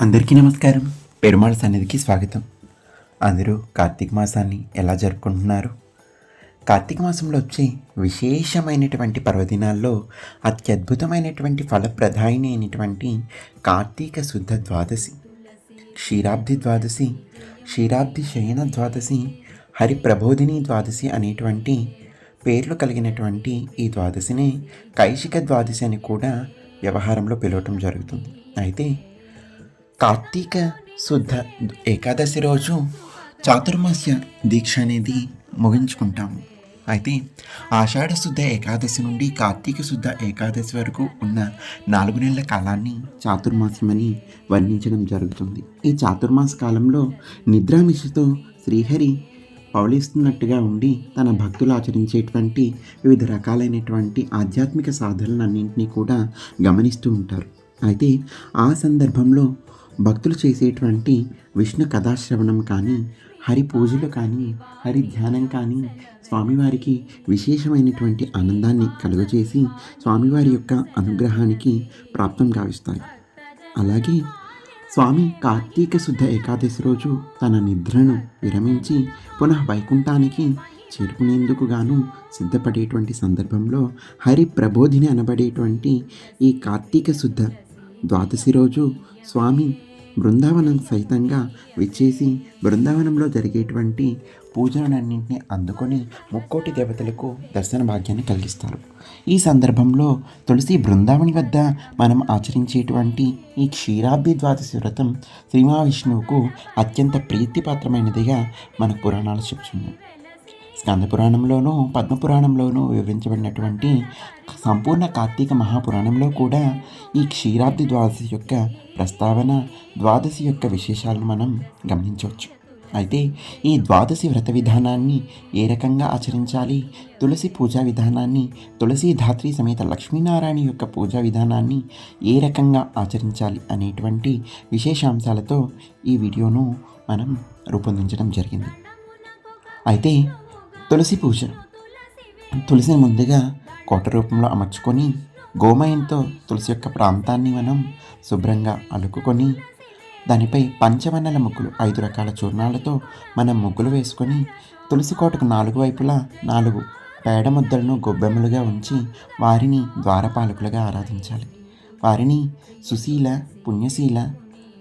అందరికీ నమస్కారం. పెరుమాళ సన్నిధికి స్వాగతం. అందరూ కార్తీక మాసాన్ని ఎలా జరుపుకుంటున్నారు? కార్తీక మాసంలో వచ్చే విశేషమైనటువంటి పర్వదినాల్లో అత్యద్భుతమైనటువంటి ఫలప్రదాయిని అయినటువంటి కార్తీక శుద్ధ ద్వాదశి క్షీరాబ్ది ద్వాదశి క్షీరాబ్ది శయన ద్వాదశి హరిప్రబోధిని ద్వాదశి అనేటువంటి పేర్లు కలిగినటువంటి ఈ ద్వాదశిని కైశిక ద్వాదశి అని కూడా వ్యవహారంలో పిలవటం జరుగుతుంది. అయితే కార్తీక శుద్ధ ఏకాదశి రోజు చాతుర్మాస్య దీక్ష అనేది ముగించుకుంటాము అయితే ఆషాఢ శుద్ధ ఏకాదశి నుండి కార్తీక శుద్ధ ఏకాదశి వరకు ఉన్న నాలుగు నెలల కాలాన్ని చాతుర్మాస్యమని వర్ణించడం జరుగుతుంది. ఈ చాతుర్మాస కాలంలో నిద్రామిషతో శ్రీహరి పౌలిస్తున్నట్టుగా ఉండి తన భక్తులు ఆచరించేటువంటి వివిధ రకాలైనటువంటి ఆధ్యాత్మిక సాధనలన్నింటినీ కూడా గమనిస్తూ ఉంటారు. అయితే ఆ సందర్భంలో భక్తులు చేసేటువంటి విష్ణు కథాశ్రవణం కానీ హరి పూజలు కానీ హరి ధ్యానం కానీ స్వామివారికి విశేషమైనటువంటి ఆనందాన్ని కలుగజేసి స్వామివారి యొక్క అనుగ్రహానికి ప్రాప్తం గావిస్తాయి. అలాగే స్వామి కార్తీక శుద్ధ ఏకాదశి రోజు తన నిద్రను విరమించి పునః వైకుంఠానికి చేరుకునేందుకు గాను సిద్ధపడేటువంటి సందర్భంలో హరి ప్రబోధిని అనబడేటువంటి ఈ కార్తీక శుద్ధ ద్వాదశి రోజు స్వామి బృందావనం సైతంగా విచ్చేసి బృందావనంలో జరిగేటువంటి పూజలన్నింటినీ అందుకొని ముక్కోటి దేవతలకు దర్శన భాగ్యాన్ని కలిగిస్తారు. ఈ సందర్భంలో తులసి బృందావని వద్ద మనం ఆచరించేటువంటి ఈ క్షీరాబ్ది ద్వాదశి వ్రతం శ్రీ మహావిష్ణువుకు అత్యంత ప్రీతిపాత్రమైనదిగా మన పురాణాలు చెప్తున్నాయి. స్కందపురాణంలోనూ పద్మపురాణంలోనూ వివరించబడినటువంటి సంపూర్ణ కార్తీక మహాపురాణంలో కూడా ఈ క్షీరాబ్ది ద్వాదశి యొక్క ప్రస్తావన ద్వాదశి యొక్క విశేషాలను మనం గమనించవచ్చు. అయితే ఈ ద్వాదశి వ్రత విధానాన్ని ఏ రకంగా ఆచరించాలి? తులసి పూజా విధానాన్ని తులసి ధాత్రి సమేత లక్ష్మీనారాయణ యొక్క పూజా విధానాన్ని ఏ రకంగా ఆచరించాలి అనేటువంటి విశేషాంశాలతో ఈ వీడియోను మనం రూపొందించడం జరిగింది. అయితే తులసి పూజ. తులసిని ముందుగా కోట రూపంలో అమర్చుకొని గోమయంతో తులసి యొక్క ప్రాంతాన్ని మనం శుభ్రంగా అలుకుకొని దానిపై పంచవన్నెల ముగ్గులు ఐదు రకాల చూర్ణాలతో మనం ముగ్గులు వేసుకొని తులసి కోటకు నాలుగు వైపులా నాలుగు పేడ ముద్దలను గొబ్బెమ్మలుగా ఉంచి వారిని ద్వారపాలకులుగా ఆరాధించాలి. వారిని సుశీల పుణ్యశీల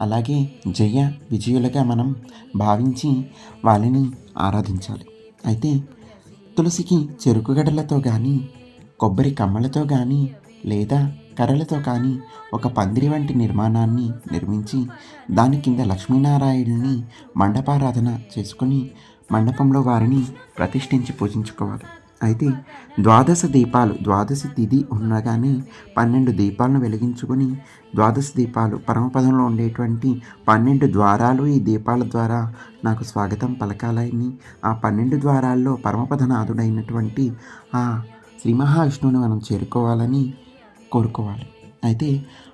అలాగే జయ విజయులుగా మనం భావించి వాళ్ళని ఆరాధించాలి. అయితే తులసికి చెరుకుగడలతో కానీ కొబ్బరి కమ్మలతో కానీ లేదా కర్రలతో కానీ ఒక పందిరి వంటి నిర్మాణాన్ని నిర్మించి దాని కింద లక్ష్మీనారాయణుని మండపారాధన చేసుకుని మండపంలో వారిని ప్రతిష్ఠించి పూజించుకోవాలి. అయితే ద్వాదశ దీపాలు ద్వాదశ తిథి ఉండగానే పన్నెండు దీపాలను వెలిగించుకొని ద్వాదశ దీపాలు పరమపదంలో ఉండేటువంటి పన్నెండు ద్వారాలు ఈ దీపాల ద్వారా నాకు స్వాగతం పలకాలని ఆ పన్నెండు ద్వారాల్లో పరమపదనాథుడైనటువంటి ఆ శ్రీ మహావిష్ణువుని మనం చేరుకోవాలని కోరుకోవాలి. అయితే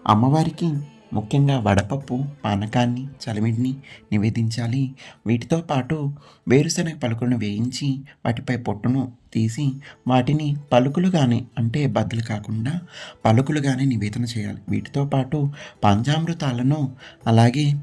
అమ్మవారికి ముఖ్యంగా వడపప్పు పానకాన్ని చలిమిడిని నివేదించాలి. వీటితో పాటు వేరుశనగ పలుకులను వేయించి వాటిపై పొట్టును తీసి వాటిని పలుకులుగానే అంటే బద్దలు కాకుండా పలుకులుగానే నివేదన చేయాలి. వీటితో పాటు పంచామృతాలను అలాగే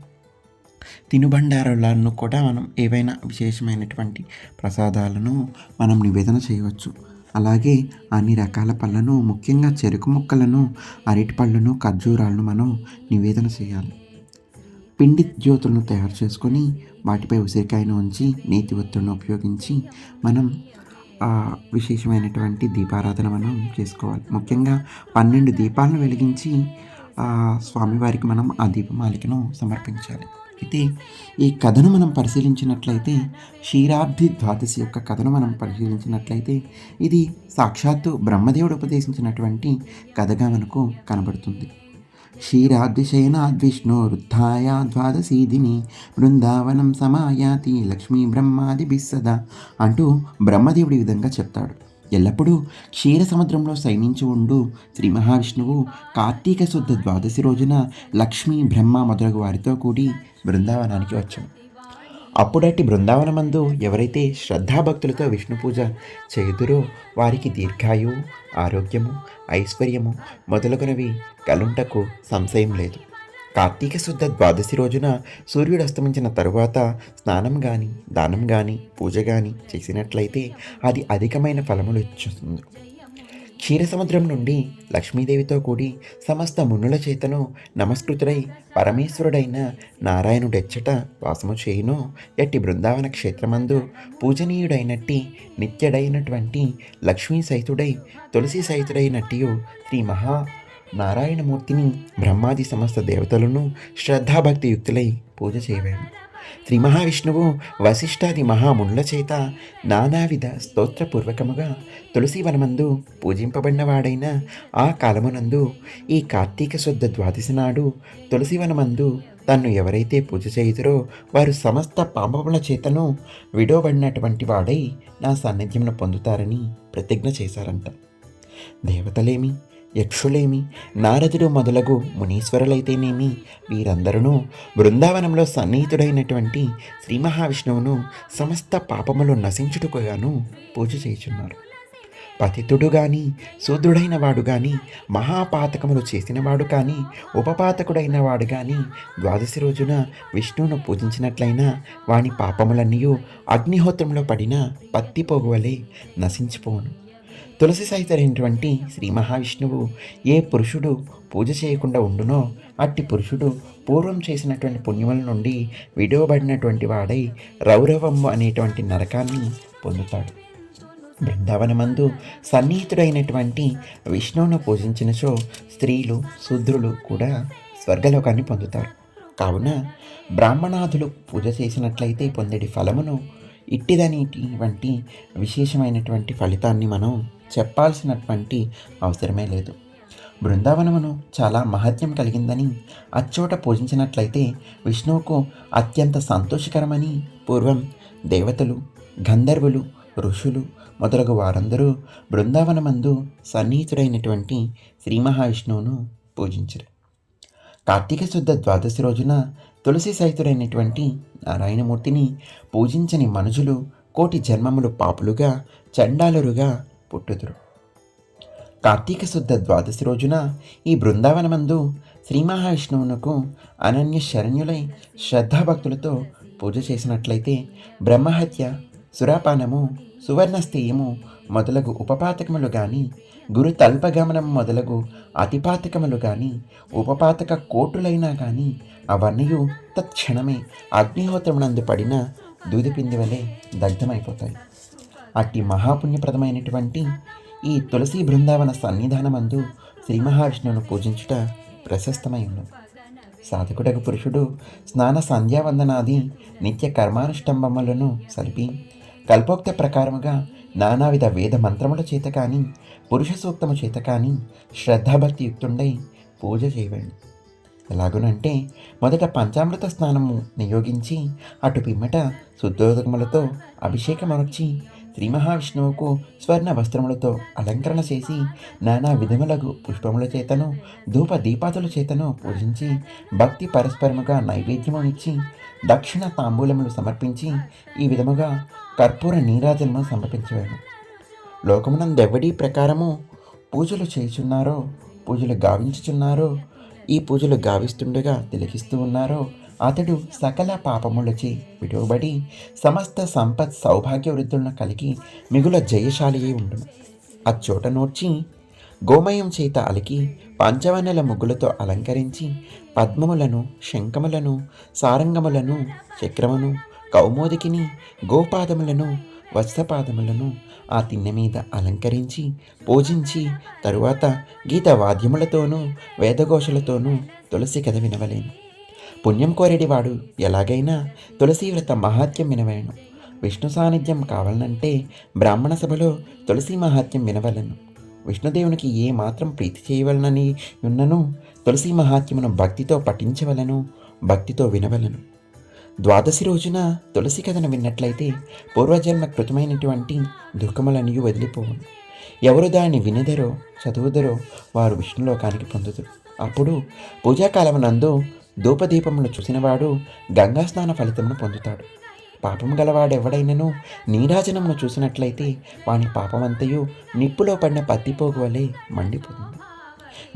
తినుబండారాలను కూడా మనం ఏవైనా విశేషమైనటువంటి ప్రసాదాలను మనం నివేదన చేయవచ్చు. అలాగే అన్ని రకాల పళ్ళను ముఖ్యంగా చెరుకు ముక్కలను అరటి పళ్ళను ఖర్జూరాలను మనం నివేదన చేయాలి. పిండి జ్యోతులను తయారు చేసుకొని వాటిపై ఉసిరికాయను ఉంచి నేతి ఒత్తులను ఉపయోగించి మనం విశేషమైనటువంటి దీపారాధన మనం చేసుకోవాలి. ముఖ్యంగా పన్నెండు దీపాలను వెలిగించి స్వామివారికి మనం ఆ దీపమాలికను సమర్పించాలి. అయితే ఈ కథను మనం పరిశీలించినట్లయితే క్షీరాబ్ది ద్వాదశి యొక్క కథను మనం పరిశీలించినట్లయితే ఇది సాక్షాత్తు బ్రహ్మదేవుడు ఉపదేశించినటువంటి కథగా మనకు కనబడుతుంది. క్షీరాద్విశయనాద్విష్ణోరుద్ధాయ ద్వాదశీదిని బృందావనం సమాయాతి లక్ష్మీ బ్రహ్మాది బిస్సద అంటూ బ్రహ్మదేవుడి విధంగా చెప్తాడు. ఎల్లప్పుడూ క్షీర సముద్రంలో శయనించి ఉండు. శ్రీ మహావిష్ణువు కార్తీక శుద్ధ ద్వాదశి రోజున లక్ష్మి బ్రహ్మ మొదలగు వారితో కూడి బృందావనానికి వచ్చాం. అప్పుడట్టి బృందావనమందు ఎవరైతే శ్రద్ధాభక్తులతో విష్ణు పూజ చేదురో వారికి దీర్ఘాయువు ఆరోగ్యము ఐశ్వర్యము మొదలగునవి కలుంటకు సంశయం లేదు. కార్తీక శుద్ధ ద్వాదశి రోజున సూర్యుడు అస్తమించిన తరువాత స్నానం కానీ దానం కానీ పూజ కానీ చేసినట్లయితే అది అధికమైన ఫలములు ఇచ్చుతుంది. క్షీరసముద్రం నుండి లక్ష్మీదేవితో కూడి సమస్త మునుల చేతను నమస్కృతుడై పరమేశ్వరుడైన నారాయణుడెచ్చట వాసము చేయును. ఎట్టి బృందావన క్షేత్రమందు పూజనీయుడైనట్టి నిత్యడైనటువంటి లక్ష్మీ సహితుడై తులసి సహితుడైనట్టియు శ్రీ మహా నారాయణమూర్తిని బ్రహ్మాది సమస్త దేవతలను శ్రద్ధాభక్తి యుక్తులై పూజ చేయవేము శ్రీ మహావిష్ణువు వశిష్ఠాది మహామునుల చేత నానావిధ స్తోత్రపూర్వకముగా తులసీవనమందు పూజింపబడినవాడైన ఆ కాలమునందు ఈ కార్తీక శుద్ధ ద్వాదశి నాడు తులసివనమందు తన్ను ఎవరైతే పూజ చేయుదురో వారు సమస్త పాపముల చేతను విడవబడినటువంటి వాడై నా సాన్నిధ్యమును పొందుతారని ప్రతిజ్ఞ చేశారంట. దేవతలేమి? యక్షులేమి నారదుడు మొదలగు మునీశ్వరులైతేనేమి వీరందరూ బృందావనంలో సన్నిహితుడైనటువంటి శ్రీ మహావిష్ణువును సమస్త పాపములు నశించుటకుగాను పూజ చేయుచున్నారు. పతితుడు కానీ శూద్రుడైన వాడు కానీ మహాపాతకములు చేసినవాడు కానీ ఉపపాతకుడైన వాడు కానీ ద్వాదశి రోజున విష్ణువును పూజించినట్లయినా వాని పాపములన్నీ అగ్నిహోత్రంలో పడిన పత్తి పొగువలే నశించిపోను తులసి సహితమైనటువంటి శ్రీ మహావిష్ణువు ఏ పురుషుడు పూజ చేయకుండా ఉండునో అట్టి పురుషుడు పూర్వం చేసినటువంటి పుణ్యముల నుండి విడవబడినటువంటి వాడై రౌరవము అనేటువంటి నరకాన్ని పొందుతాడు. బృందావనమందు సన్నిహితుడైనటువంటి విష్ణువును పూజించినచో స్త్రీలు శూద్రులు కూడా స్వర్గలోకాన్ని పొందుతారు. కావున బ్రాహ్మణాదులు పూజ చేసినట్లయితే పొందేటి ఫలమును ఇట్టిదనేటువంటి విశేషమైనటువంటి ఫలితాన్ని మనం చెప్పాల్సినటువంటి అవసరమే లేదు. బృందావనమును చాలా మహత్యం కలిగిందని అచ్చోట పూజించినట్లయితే విష్ణువుకు అత్యంత సంతోషకరమని పూర్వం దేవతలు గంధర్వులు ఋషులు మొదలగు వారందరూ బృందావనమందు సన్నిహితుడైనటువంటి శ్రీ మహావిష్ణువును పూజించరు. కార్తీక శుద్ధ ద్వాదశి రోజున తులసి సహితుడైనటువంటి నారాయణమూర్తిని పూజించని మనుషులు కోటి జన్మములు పాపులుగా చండాలురుగా పుట్టుదురు. కార్తీక శుద్ధ ద్వాదశి రోజున ఈ బృందావనమందు శ్రీ మహావిష్ణువునకు అనన్య శరణ్యులై శ్రద్ధాభక్తులతో పూజ చేసినట్లయితే బ్రహ్మహత్య సురాపానము సువర్ణస్థేయము మొదలగు ఉపపాతకములు కానీ గురు తల్పగమనం మొదలగు అతిపాతకములు కానీ ఉపపాతక కోటులైనా కానీ అవన్నీ తత్క్షణమే అగ్నిహోత్రమునందు పడిన దూదిపింది వలె దగ్ధమైపోతాయి. అట్టి మహాపుణ్యప్రదమైనటువంటి ఈ తులసి బృందావన సన్నిధానమందు శ్రీ మహావిష్ణువును పూజించుట ప్రశస్తమై ఉన్నది సాధకుడకు పురుషుడు స్నాన సంధ్యావందనాది నిత్య కర్మానుష్టంబములను సలిపి కల్పోక్త ప్రకారముగా నానావిధ వేద మంత్రముల చేత కానీ పురుష సూక్తము చేత కానీ శ్రద్ధాభక్తి యుక్తుండై పూజ చేయవాడు ఎలాగునంటే మొదట పంచామృత స్నానము నియోగించి అటు పిమ్మట శుద్ధోదకములతో అభిషేకమర్చి శ్రీ మహావిష్ణువుకు స్వర్ణ వస్త్రములతో అలంకరణ చేసి నానా విధములకు పుష్పముల చేతను ధూప దీపాతుల చేతను పూజించి భక్తి పరస్పరముగా నైవేద్యమునిచ్చి దక్షిణ తాంబూలములు సమర్పించి ఈ విధముగా కర్పూర నీరాజనము సమర్పించవేను లోకమునందెవడి ప్రకారము పూజలు చేయుచున్నారో పూజలు గావించుచున్నారో ఈ పూజలు గావిస్తుండగా తిలకిస్తూ ఉన్నారో అతడు సకల పాపములచి విడువబడి సమస్త సంపత్ సౌభాగ్య వృద్ధులను కలిగి మిగుల జయశాలి అయి ఉండును. అచ్చోట నోడ్చి గోమయం చేత అలికి పంచవన్నెల ముగ్గులతో అలంకరించి పద్మములను శంఖములను సారంగములను చక్రమును కౌమోదికిని గోపాదములను వత్సపాదములను ఆ తిన్నె మీద అలంకరించి పూజించి తరువాత గీత వాద్యములతోనూ వేదఘోషలతోనూ తులసి కథ వినవలేను. పుణ్యం కోరేడివాడు. ఎలాగైనా తులసి వ్రత మహాత్యం వినవేను విష్ణు సాన్నిధ్యం కావాలనంటే బ్రాహ్మణ సభలో తులసి మహాత్యం వినవలను. విష్ణుదేవునికి ఏ మాత్రం ప్రీతి చేయవలనని ఉన్నను తులసి మహాత్యమును భక్తితో పఠించవలను భక్తితో వినవలను. ద్వాదశి రోజున తులసి కథను విన్నట్లయితే పూర్వజన్మ కృతమైనటువంటి దుఃఖములనియు వదిలిపోవును. ఎవరు దాన్ని వినదరో చదువుదరో వారు విష్ణులోకానికి పొందుతారు అప్పుడు పూజాకాలమునందు ధూపదీపమును చూసినవాడు గంగాస్నాన ఫలితమును పొందుతాడు. పాపం గలవాడెవడైనను నీరాజనమును చూసినట్లయితే వాని పాపమంతయు నిప్పులో పడిన పత్తిపోగు వలె మండిపోతుంది.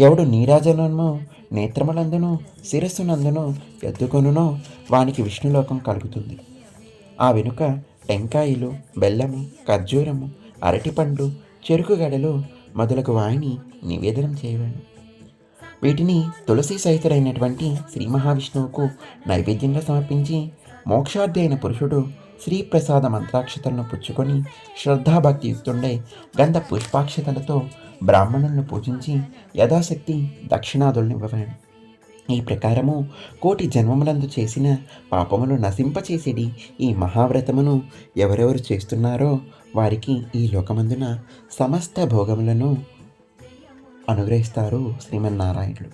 ఎవడు నీరాజనము నేత్రములందును శిరస్సునందును ఎద్దుకొనునో వానికి విష్ణులోకం కలుగుతుంది. ఆ వెనుక టెంకాయలు బెల్లము ఖర్జూరము అరటిపండ్లు చెరుకు గడలు మొదలగు వాయిని నివేదనం చేయవాడు వీటిని తులసి సహితుడైనటువంటి శ్రీ మహావిష్ణువుకు నైవేద్యంగా సమర్పించి మోక్షార్థి అయిన పురుషుడు శ్రీప్రసాద మంత్రాక్షతలను పుచ్చుకొని శ్రద్ధాభక్తియుక్తుండే గంధ పుష్పాక్షతలతో బ్రాహ్మణులను పూజించి యథాశక్తి దక్షిణాదులను ఇవ్వవేను ఈ ప్రకారము కోటి జన్మములందు చేసిన పాపములు నశింపచేసేది ఈ మహావ్రతమును ఎవరెవరు చేస్తున్నారో వారికి ఈ లోకమందున సమస్త భోగములను అనుగ్రహిస్తారు శ్రీమన్నారాయణుడు.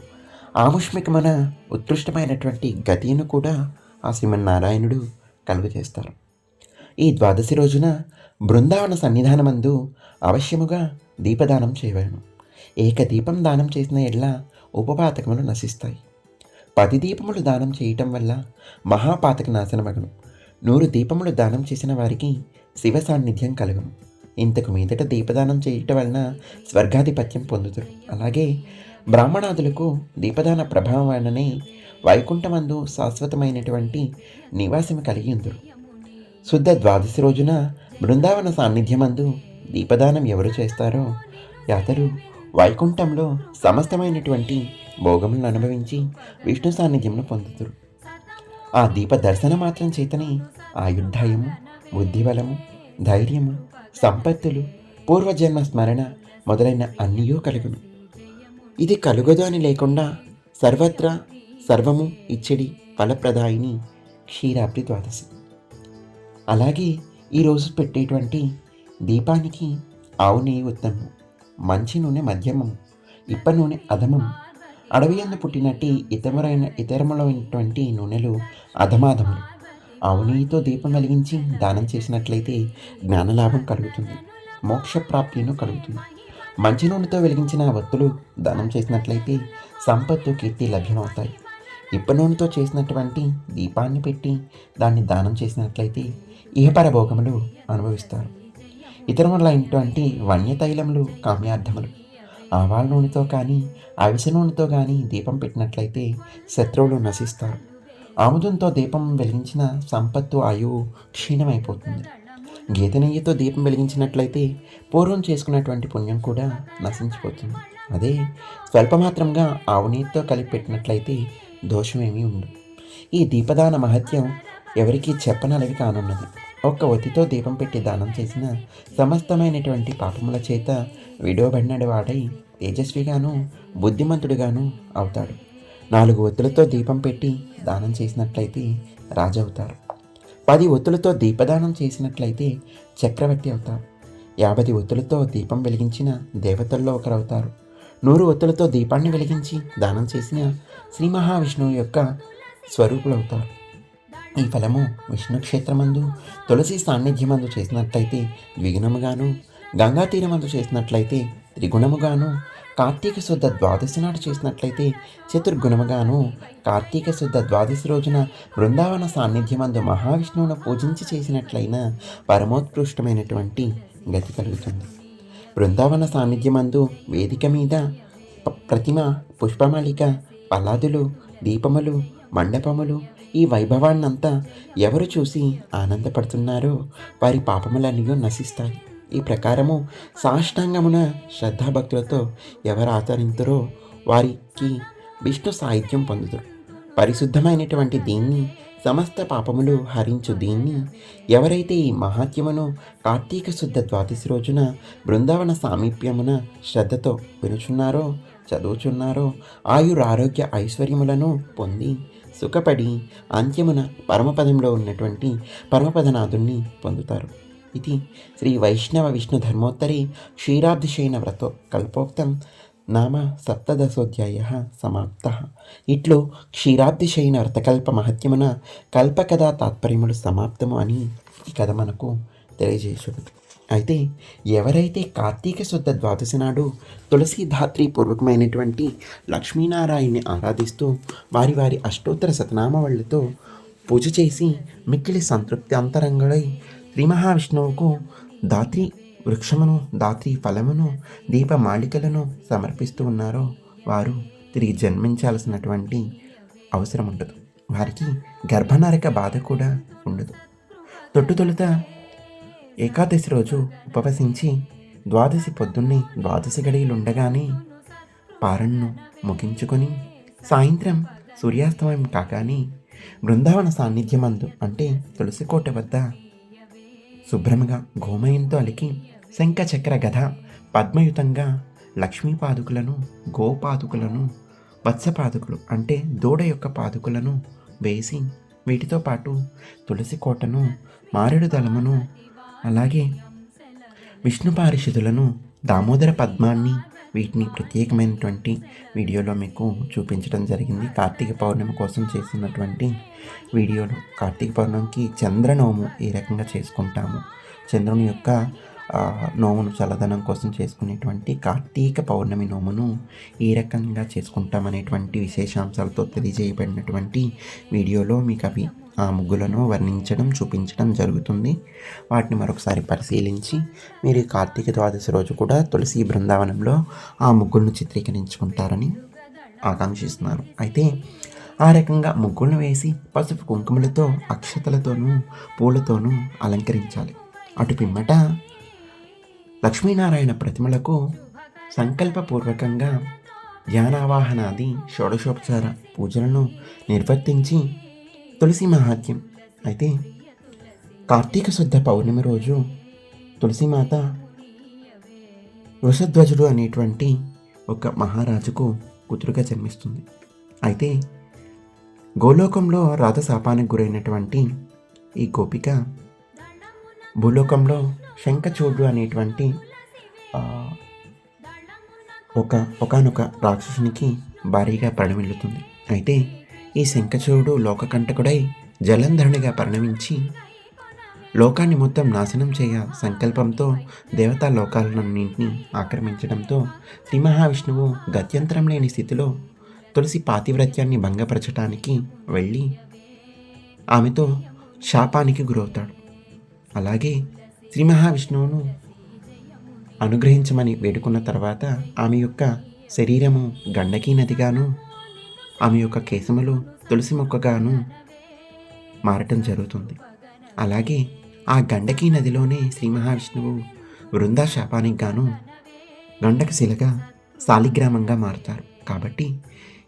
ఆముష్మికమైన ఉత్కృష్టమైనటువంటి గతిని కూడా ఆ శ్రీమన్నారాయణుడు కలుగజేస్తారు. ఈ ద్వాదశి రోజున బృందావన సన్నిధానమందు అవశ్యముగా దీపదానం చేయవలను. ఏక దీపం దానం చేసిన ఎడ్ల ఉపపాతకములు నశిస్తాయి. పది దీపములు దానం చేయటం వల్ల మహాపాతక నాశనమగను నూరు దీపములు దానం చేసిన వారికి శివ సాన్నిధ్యం కలుగును. ఇంతకు మీదట దీపదానం చేయటం వలన స్వర్గాధిపత్యం పొందుతురు అలాగే బ్రాహ్మణాదులకు దీపదాన ప్రభావం వలననే వైకుంఠమందు శాశ్వతమైనటువంటి నివాసం కలిగి ఉందరు శుద్ధ ద్వాదశి రోజున బృందావన సాన్నిధ్యమందు దీపదానం ఎవరు చేస్తారో యాతరు వైకుంఠంలో సమస్తమైనటువంటి భోగములను అనుభవించి విష్ణు సాన్నిధ్యమును పొందుతురు ఆ దీప దర్శన మాత్రం చేతనే ఆయుర్ధాయము బుద్ధిబలము ధైర్యము సంపత్తులు పూర్వజన్మ స్మరణ మొదలైన అన్నీయో కలుగును. ఇది కలుగదు అని లేకుండా సర్వత్రా సర్వము ఇచ్చడి ఫలప్రదాయిని క్షీరాబ్ది ద్వాదశి. అలాగే ఈరోజు పెట్టేటువంటి దీపానికి ఆవు నెయ్యి ఉత్తమం మంచి నూనె మధ్యమం ఇప్ప నూనె అధమం అడవి అందు పుట్టినట్టి ఇతరమైన ఇతరములైనటువంటి నూనెలు అధమాధములు. ఆవు దీపం వెలిగించి దానం చేసినట్లయితే జ్ఞానలాభం కలుగుతుంది. మోక్ష ప్రాప్తిను కలుగుతుంది. మంచి నూనెతో వెలిగించిన వత్తులు దానం చేసినట్లయితే సంపత్తు కీర్తి లభ్యమవుతాయి. ఇప్ప నూనెతో చేసినటువంటి దీపాన్ని పెట్టి దాన్ని దానం చేసినట్లయితే ఇహపర భోగములు అనుభవిస్తారు. ఇతరములైనటువంటి వన్య వన్యతైలములు కామ్యార్థములు. ఆవాల నూనెతో కానీ అవిసె నూనెతో కానీ దీపం పెట్టినట్లయితే శత్రువులు నశిస్తారు. ఆముదంతో దీపం వెలిగించిన సంపత్తు ఆయువు క్షీణమైపోతుంది. గీత నెయ్యితో దీపం వెలిగించినట్లయితే పూర్వం చేసుకున్నటువంటి పుణ్యం కూడా నశించిపోతుంది. అదే స్వల్పమాత్రంగా ఆవు నీటితో కలిపి పెట్టినట్లయితే దోషమేమీ ఉండదు. ఈ దీపదాన మహత్యం ఎవరికీ చెప్పనలవి కానున్నది. ఒక్క ఒత్తితో దీపం పెట్టి దానం చేసిన సమస్తమైనటువంటి పాపముల చేత విడవబడినడు వాడై తేజస్విగాను బుద్ధిమంతుడిగాను అవుతాడు. నాలుగు ఒత్తులతో దీపం పెట్టి దానం చేసినట్లయితే రాజు అవుతారు పది ఒత్తులతో దీపదానం చేసినట్లయితే చక్రవర్తి అవుతారు. యాభై ఒత్తులతో దీపం వెలిగించిన దేవతల్లో ఒకరవుతారు. నూరు ఒత్తులతో దీపాన్ని వెలిగించి దానం చేసిన శ్రీ మహావిష్ణువు యొక్క స్వరూపులవుతారు. ఈ ఫలము విష్ణు క్షేత్రమందు తులసి సాన్నిధ్యమందు చేసినట్లయితే ద్విగుణముగాను గంగా తీరమందు చేసినట్లయితే త్రిగుణముగాను కార్తీక శుద్ధ ద్వాదశి నాడు చేసినట్లయితే చతుర్గుణముగాను కార్తీక శుద్ధ ద్వాదశి రోజున బృందావన సాన్నిధ్యమందు మహావిష్ణువును పూజించి చేసినట్లయిన పరమోత్కృష్టమైనటువంటి గతి కలుగుతుంది. బృందావన సాన్నిధ్యమందు వేదిక మీద ప్రతిమ పుష్పమాలిక పల్లాదులు దీపములు మండపములు ఈ వైభవాన్నంతా ఎవరు చూసి ఆనందపడుతున్నారో వారి పాపములన్నీ నశిస్తాయి. ఈ ప్రకారము సాష్టాంగమున శ్రద్ధాభక్తులతో ఎవరు ఆచరించరో వారికి విష్ణు సాహిత్యం పొందుతారు. పరిశుద్ధమైనటువంటి దీన్ని సమస్త పాపములు హరించు దీన్ని ఎవరైతే ఈ మహాత్యమును కార్తీక శుద్ధ ద్వాదశి రోజున బృందావన సామీప్యమున శ్రద్ధతో వినుచున్నారో చదువుచున్నారో ఆయురారోగ్య ఐశ్వర్యములను పొంది సుఖపడి అంత్యమున పరమపదంలో ఉన్నటువంటి పరమపదనాథుణ్ణి పొందుతారు. ఇది శ్రీ వైష్ణవ విష్ణు ధర్మోత్తరి క్షీరాబ్ధిశయన వ్రతో కల్పోక్తం నామ సప్తదశోధ్యాయ సమాప్త ఇట్లు క్షీరాబ్దిశైన వ్రతకల్ప మహత్యమున కల్పకథా తాత్పర్యములు సమాప్తము అని ఈ కథ మనకు తెలియజేసుకుంది అయితే ఎవరైతే కార్తీక శుద్ధ ద్వాదశి నాడు తులసీధాత్రి పూర్వకమైనటువంటి లక్ష్మీనారాయణ్ని ఆరాధిస్తూ వారి వారి అష్టోత్తర శతనామవళ్ళతో పూజ చేసి మిక్కిలి సంతృప్తి అంతరంగులై శ్రీ మహావిష్ణువుకు దాత్రి వృక్షమును దాత్రి ఫలమును దీపమాళికలను సమర్పిస్తూ ఉన్నారో వారు తిరిగి జన్మించాల్సినటువంటి అవసరం ఉండదు. వారికి గర్భనరక బాధ కూడా ఉండదు. తొట్టు తొలుత ఏకాదశి రోజు ఉపవసించి ద్వాదశి పొద్దున్నే ద్వాదశి గడియలు ఉండగానే పారణను ముగించుకొని సాయంత్రం సూర్యాస్తమయం కాగానే బృందావన సాన్నిధ్యమందు అంటే తులసికోట వద్ద శుభ్రముగా గోమయంతో అలికి శంఖ చక్ర గధ పద్మయుతంగా లక్ష్మీ పాదుకులను గోపాదుకులను వత్సపాదుకులు అంటే దూడ యొక్క పాదుకులను వేసి వీటితో పాటు తులసి కోటను మారేడు దళమును అలాగే విష్ణు పారిషదులను దామోదర పద్మాన్ని వీటిని ప్రత్యేకమైనటువంటి వీడియోలో మీకు చూపించడం జరిగింది. కార్తీక పౌర్ణమి కోసం చేసినటువంటి వీడియోలు. కార్తీక పౌర్ణమికి చంద్రనోము ఈ రకంగా చేసుకుంటాము. చంద్రుని యొక్క నోమును చల్లదనం కోసం చేసుకునేటువంటి కార్తీక పౌర్ణమి నోమును ఏ రకంగా చేసుకుంటామనేటువంటి విశేషాంశాలతో తెలియజేయబడినటువంటి వీడియోలో మీకు అవి ఆ ముగ్గులను వర్ణించడం చూపించడం జరుగుతుంది. వాటిని మరొకసారి పరిశీలించి మీరు కార్తీక ద్వాదశి రోజు కూడా తులసి బృందావనంలో ఆ ముగ్గులను చిత్రీకరించుకుంటారని ఆకాంక్షిస్తున్నాను. అయితే ఆ రకంగా ముగ్గులను వేసి పసుపు కుంకుమలతో అక్షతలతోనూ పూలతోనూ అలంకరించాలి. అటు పిమ్మట లక్ష్మీనారాయణ ప్రతిమలకు సంకల్పపూర్వకంగా ధ్యానావాహనాది షోడశోపచార పూజలను నిర్వర్తించి తులసి మహాత్యం అయితే కార్తీక శుద్ధ పౌర్ణమి రోజు తులసిమాత వృషధ్వజుడు అనేటువంటి ఒక మహారాజుకు కూతురుగా జన్మిస్తుంది. అయితే గోలోకంలో రాతశాపానికి గురైనటువంటి ఈ గోపిక భూలోకంలో శంఖచూడు అనేటువంటి ఒక ఒకనొక రాక్షసునికి భారీగా పరిణమిల్లుతుంది. అయితే ఈ శంఖచూడు లోకకంటకుడై జలంధరునిగా పరిణమించి లోకాన్ని మొత్తం నాశనం చేయ సంకల్పంతో దేవతా లోకాలన్నింటినీ ఆక్రమించడంతో శ్రీ మహావిష్ణువు గత్యంతరం లేని స్థితిలో తులసి పాతివ్రత్యాన్ని భంగపరచటానికి వెళ్ళి ఆమెతో శాపానికి గురవుతాడు. అలాగే శ్రీ మహావిష్ణువును అనుగ్రహించమని వేడుకున్న తర్వాత ఆమె యొక్క శరీరము గండకీ నదిగాను ఆమె యొక్క కేశములు తులసి మొక్కగాను మారటం జరుగుతుంది. అలాగే ఆ గండకీ నదిలోనే శ్రీ మహావిష్ణువు వృందా శాపానికి గాను గండకశిలగా శాలిగ్రామంగా మారుతారు. కాబట్టి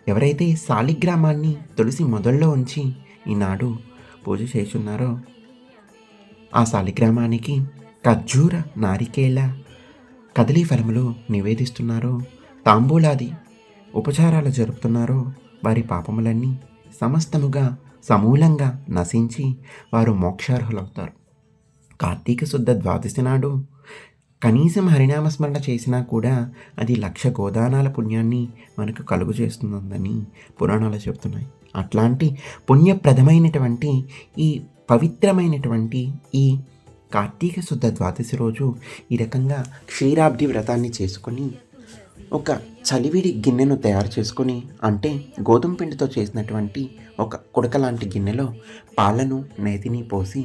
ఎవరైతే శాలిగ్రామాన్ని తులసి మొదల్లో ఉంచి ఈనాడు పూజ చేస్తున్నారో ఆ శాలిగ్రామానికి ఖర్జూర నారికేళ కదలీ ఫలములు నివేదిస్తున్నారో. తాంబూలాది ఉపచారాలు జరుపుతున్నారో. వారి పాపములన్నీ సమస్తముగా సమూలంగా నశించి వారు మోక్షార్హులవుతారు. కార్తీక శుద్ధ ద్వాదశి నాడు కనీసం హరినామస్మరణ చేసినా కూడా అది లక్ష గోదానాల పుణ్యాన్ని మనకు కలుగు చేస్తుందని పురాణాలు చెబుతున్నాయి. అట్లాంటి పుణ్యప్రదమైనటువంటి ఈ పవిత్రమైనటువంటి ఈ కార్తీక శుద్ధ ద్వాదశి రోజు ఈ రకంగా క్షీరాబ్ది వ్రతాన్ని చేసుకొని ఒక చలివిడి గిన్నెను తయారు చేసుకొని అంటే గోధుమ పిండితో చేసినటువంటి ఒక కుడక లాంటి గిన్నెలో పాలను నేతిని పోసి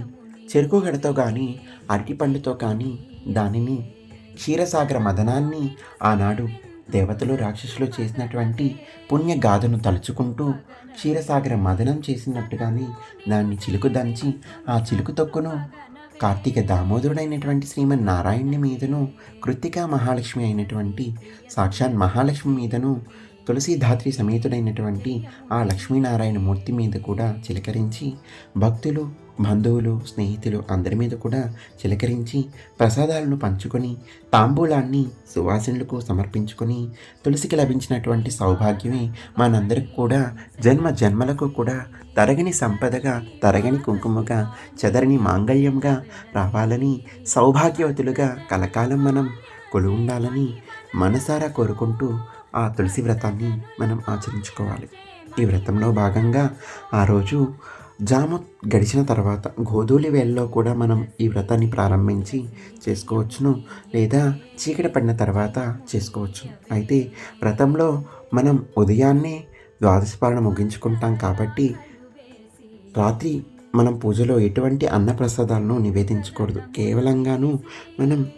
చెరుకు గడతో కానీ అరటిపండుతో కానీ దానిని క్షీరసాగర మదనాన్ని ఆనాడు దేవతలు రాక్షసులు చేసినటువంటి పుణ్యగాథను తలుచుకుంటూ క్షీరసాగర మదనం చేసినట్టుగానే దాన్ని చిలుకు దంచి ఆ చిలుకు తొక్కును కార్తీక దామోదరుడైనటువంటి శ్రీమన్ నారాయణుని మీదను కృత్తికా మహాలక్ష్మి అయినటువంటి సాక్షాత్ మహాలక్ష్మి మీదను తులసీధాత్రి సమేతుడైనటువంటి ఆ లక్ష్మీనారాయణ మూర్తి మీద కూడా చిలకరించి భక్తులు బంధువులు స్నేహితులు అందరి మీద కూడా చిలకరించి ప్రసాదాలను పంచుకొని తాంబూలాన్ని సువాసనలకు సమర్పించుకొని తులసికి లభించినటువంటి సౌభాగ్యమే మనందరికి కూడా జన్మ జన్మలకు కూడా తరగని సంపదగా తరగని కుంకుమగా చెదరని మాంగళ్యంగా రావాలని సౌభాగ్యవతులుగా కలకాలం మనం కొలువుండాలని మనసారా కోరుకుంటూ ఆ తులసి వ్రతాన్ని మనం ఆచరించుకోవాలి. ఈ వ్రతంలో భాగంగా ఆ రోజు జాము గడిచిన తర్వాత గోధూలి వేళలో కూడా మనం ఈ వ్రతాన్ని ప్రారంభించి చేసుకోవచ్చును లేదా చీకటి పడిన తర్వాత చేసుకోవచ్చు. అయితే వ్రతంలో మనం ఉదయాన్నే ద్వాదశి పాలన ముగించుకుంటాం కాబట్టి రాత్రి మనం పూజలో ఎటువంటి అన్నప్రసాదాలను నివేదించకూడదు. కేవలంగాను మనం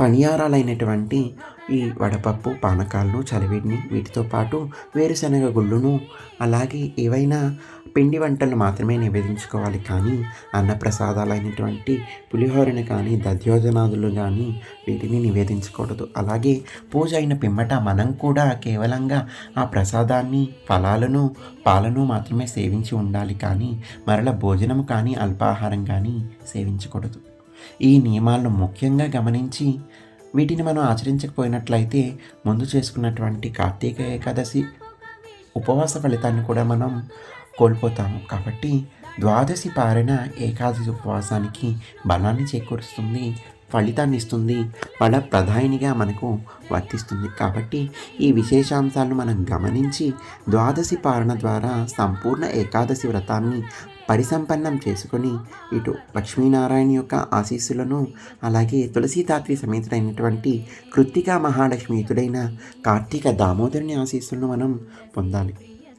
పనియారాలైనటువంటి ఈ వడపప్పు పానకాలను చలివిడిని వీటితో పాటు వేరుశనగ గుళ్ళును అలాగే ఏవైనా పిండి వంటలు మాత్రమే నివేదించుకోవాలి. కానీ అన్నప్రసాదాలైనటువంటి పులిహోరని కానీ దధ్యోజనాదులు కానీ వీటిని నివేదించకూడదు. అలాగే పూజ అయిన పిమ్మట మనం కూడా కేవలంగా ఆ ప్రసాదాన్ని ఫలాలను పాలను మాత్రమే సేవించి ఉండాలి. కానీ మరల భోజనం కానీ అల్పాహారం కానీ సేవించకూడదు. ఈ నియమాలను ముఖ్యంగా గమనించి వీటిని మనం ఆచరించకపోయినట్లయితే ముందు చేసుకున్నటువంటి కార్తీక ఏకాదశి ఉపవాస ఫలితాన్ని కూడా మనం కోల్పోతాము. కాబట్టి ద్వాదశి పారిన ఏకాదశి ఉపవాసానికి బలాన్ని చేకూరుస్తుంది ఫలితాన్ని ఇస్తుంది వాళ్ళ ప్రధానిగా మనకు వర్తిస్తుంది. కాబట్టి ఈ విశేషాంశాలను మనం గమనించి ద్వాదశి పాలన ద్వారా సంపూర్ణ ఏకాదశి వ్రతాన్ని పరిసంపన్నం చేసుకొని ఇటు లక్ష్మీనారాయణ యొక్క ఆశీస్సులను అలాగే తులసీతాత్రి సమేతుడైనటువంటి కృత్తికా మహాలక్ష్మీతుడైన కార్తీక దామోదరుని ఆశీస్సులను మనం పొందాలి.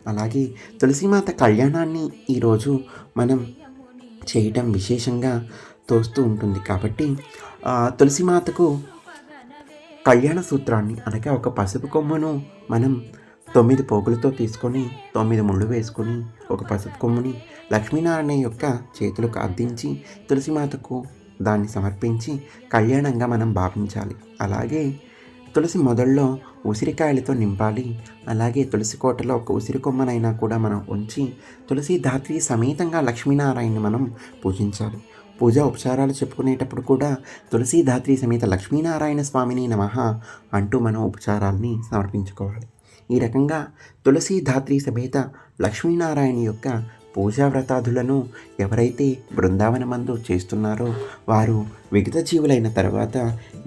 అలాగే తులసీమాత కళ్యాణాన్ని ఈరోజు మనం చేయటం విశేషంగా తోస్తూ ఉంటుంది కాబట్టి ఆ తులసిమాతకు కళ్యాణ సూత్రాన్ని అనగా ఒక పసుపు కొమ్మును మనం తొమ్మిది పోగులతో తీసుకొని తొమ్మిది ముళ్ళు వేసుకొని ఒక పసుపు కొమ్ముని లక్ష్మీనారాయణ యొక్క చేతులకు అద్దించి తులసిమాతకు దాన్ని సమర్పించి కళ్యాణంగా మనం భావించాలి. అలాగే తులసి మొదల్లో ఉసిరికాయలతో నింపాలి. అలాగే తులసి కోటలో ఒక ఉసిరి కొమ్మనైనా కూడా మనం ఉంచి తులసి ధాత్రి సమేతంగా లక్ష్మీనారాయణని మనం పూజించాలి. పూజా ఉపచారాలు చెప్పుకునేటప్పుడు కూడా తులసి ధాత్రి సమేత లక్ష్మీనారాయణ స్వామిని నమ అంటూ మనం ఉపచారాల్ని సమర్పించుకోవాలి. ఈ రకంగా తులసి ధాత్రి సమేత లక్ష్మీనారాయణ యొక్క పూజా వ్రతాదులను ఎవరైతే బృందావనమందు చేస్తున్నారో వారు విగత జీవులైన తర్వాత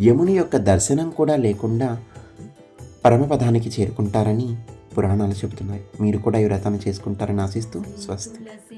యముని యొక్క దర్శనం కూడా లేకుండా పరమపదానికి చేరుకుంటారని పురాణాలు చెబుతున్నాయి. మీరు కూడా ఈ వ్రతాన్ని చేసుకుంటారని ఆశిస్తూ స్వస్తి.